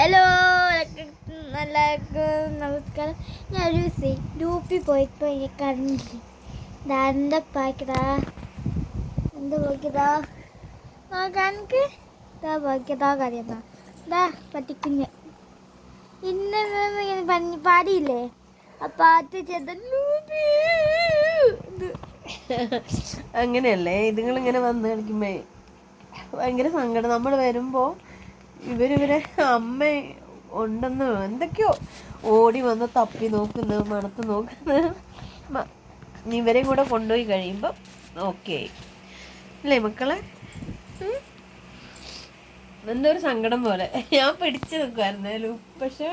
Hello എല്ലാവർക്കും നമസ്കാരം. ഞാൻ ഒരു ദിവസം ഗ്രൂപ്പിൽ പോയപ്പോൾ എനിക്ക് കണ്ടില്ല എന്താ പാക്കിതാ എന്ത് പാക്കിതാ ആ കണക്ക്? ഇതാ പാക്കിയതാ കറിയതാ. ഇതാ പട്ടിക്കുഞ്ഞ്. ഇന്ന് ഇങ്ങനെ പറഞ്ഞ് പാടിയില്ലേ? ആ പാട്ട് ചെയ്ത. അങ്ങനെയല്ലേ? ഇതുങ്ങളിങ്ങനെ വന്ന് കളിക്കുമ്പേ ഭയങ്കര സങ്കടം. നമ്മൾ വരുമ്പോ ഇവരിവരെ അമ്മ ഉണ്ടെന്ന് എന്തൊക്കെയോ ഓടി വന്ന് തപ്പി നോക്കുന്നു മണത്ത് നോക്കുന്നു. മ- ഇനി ഇവരെയും കൂടെ കൊണ്ടുപോയി കഴിയുമ്പോൾ ഓക്കെ അല്ലേ മക്കളെ? എന്തോ ഒരു സങ്കടം പോലെ. ഞാൻ പിടിച്ചു നിൽക്കുമായിരുന്നു ലൂപ്പ് പക്ഷെ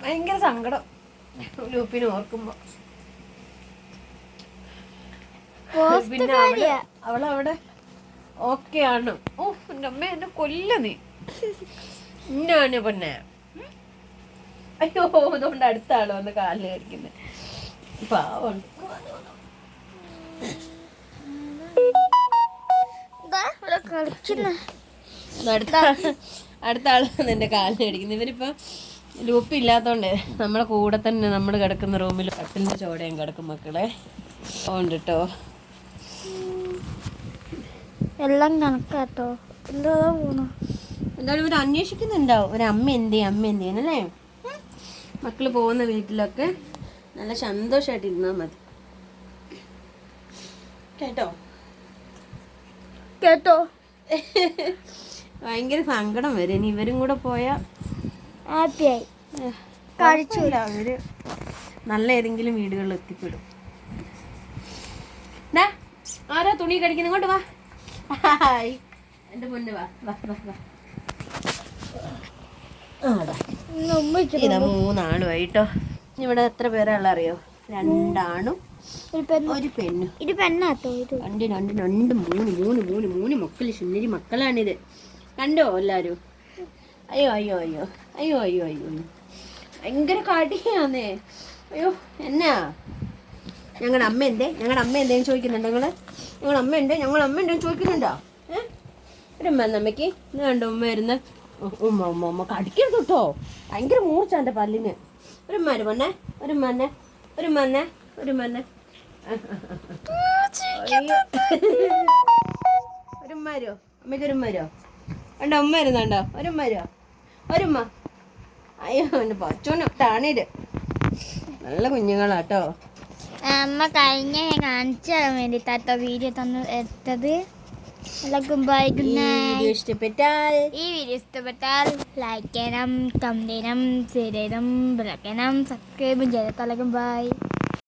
ഭയങ്കര സങ്കടം ലൂപ്പിനെ ഓർക്കുമ്പോ. പിന്നെ അവൾ അവിടെ അവളവിടെ ഓക്കെ ആണ് ഓ എന്റെ അമ്മ എന്നെ കൊല്ല നീ. ഇന്നാണ് പിന്നെ? അയ്യോ അതുകൊണ്ട് അടുത്ത ആൾ വന്ന് കാലിൽ കടിക്കുന്നത് പാവം. അടുത്ത അടുത്ത ആൾ വന്ന് എന്റെ കാലിൽ കടിക്കുന്നത് ഇവരിപ്പോ ലൂപ്പ് ഇല്ലാത്തോണ്ട് നമ്മളെ കൂടെ തന്നെ നമ്മൾ കിടക്കുന്ന റൂമിൽ കട്ടിലിന്റെ ചോടയും കിടക്കും മക്കളെ. ഉണ്ട് കേട്ടോ എല്ലാം കണക്കാട്ടോ. എന്താ പോണു? എന്തായാലും ഇവർ അന്വേഷിക്കുന്നുണ്ടാവും. ഒരു അമ്മ എന്തേ അമ്മ എന്തേന്ന് അല്ലേ മക്കൾ മക്കൾ പോകുന്ന വീട്ടിലൊക്കെ നല്ല സന്തോഷമായിട്ട് ഇരുന്നാൽ മതി. കേട്ടോ? കേട്ടോ? ഭയങ്കര സങ്കടം വരും. ഇനി ഇവരും കൂടെ പോയാൽ ഹാപ്പിയായി കഴിച്ചു. അവർ നല്ല ഏതെങ്കിലും വീടുകളിൽ എത്തിപ്പെടും. ആരാ തുണി കടിക്കുന്ന? ഇങ്ങോട്ട് വാ. ഹായ് എന്റെ മുന്നേ വാ വാ വാ വാ. ഇതാ മൂന്നാണുമായിട്ടോ ഇവിടെ എത്ര പേരാളെ അറിയോ? രണ്ടാണും ഒരു പെണ്ണ്. ഒരു പെണ്ണും. ഇത് പെണ്ണാട്ടോ ഇത്. രണ്ട് രണ്ട് രണ്ട് മൂന്ന് മൂന്ന് മൂന്ന് മൂന്ന് മക്കൾ സുന്ദരി മക്കളാണിത്. കണ്ടോ എല്ലാരും? അയ്യോ അയ്യോ അയ്യോ അയ്യോ അയ്യോ അയ്യോ. ഭയങ്കര കടിയാന്നേ. അയ്യോ എന്നാ? ഞങ്ങളുടെ അമ്മ എന്തേ? ഞങ്ങളുടെ അമ്മ എന്തേലും ചോദിക്കുന്നുണ്ടോ നിങ്ങൾ? ഞങ്ങളുടെ അമ്മ ഉണ്ട് ഞങ്ങളുടെ അമ്മ ഉണ്ടെന്ന് ചോദിക്കുന്നുണ്ടോ? ഏഹ് ഒരു അമ്മയ്ക്ക്? കണ്ടോ ഉമ്മ വരുന്ന? ഉമ്മ ഉമ്മ ഉമ്മ കടിക്കരുത് കേട്ടോ. ഭയങ്കര മൂർച്ച എന്റെ പല്ലിന്. ഒരു ഒരു മന്നെ ഒരു മന്നെ ഒരു മന്നെ ഒരു മന്നെ ഒരു ഉമ്മാരോ അമ്മയ്ക്ക് ഒരു ഉമ്മാരോ കണ്ടോ ഉമ്മ വരുന്നുണ്ടോ ഒരു ഉമ്മാരോ ഒരു ഉമ്മ. അയ്യോ എന്റെ പച്ചോനെ നല്ല കുഞ്ഞുങ്ങളാട്ടോ അമ്മ കഴിഞ്ഞ ഞാൻ കാണിച്ചു തരാൻ വേണ്ടിട്ടാട്ടോ വീഡിയോ തന്നു എടുത്തത്. എല്ലാവർക്കും ബൈ ഗുഡ് നൈറ്റ് ഇഷ്ടപ്പെട്ടാൽ ഈ വീഡിയോ ഇഷ്ടപ്പെട്ടാൽ ലൈക്ക് ചെയ്യണം കമന്റ് ചെയ്യണം ഷെയർ ചെയ്യണം വിളക്കണം സബ്സ്ക്രൈബും ബൈ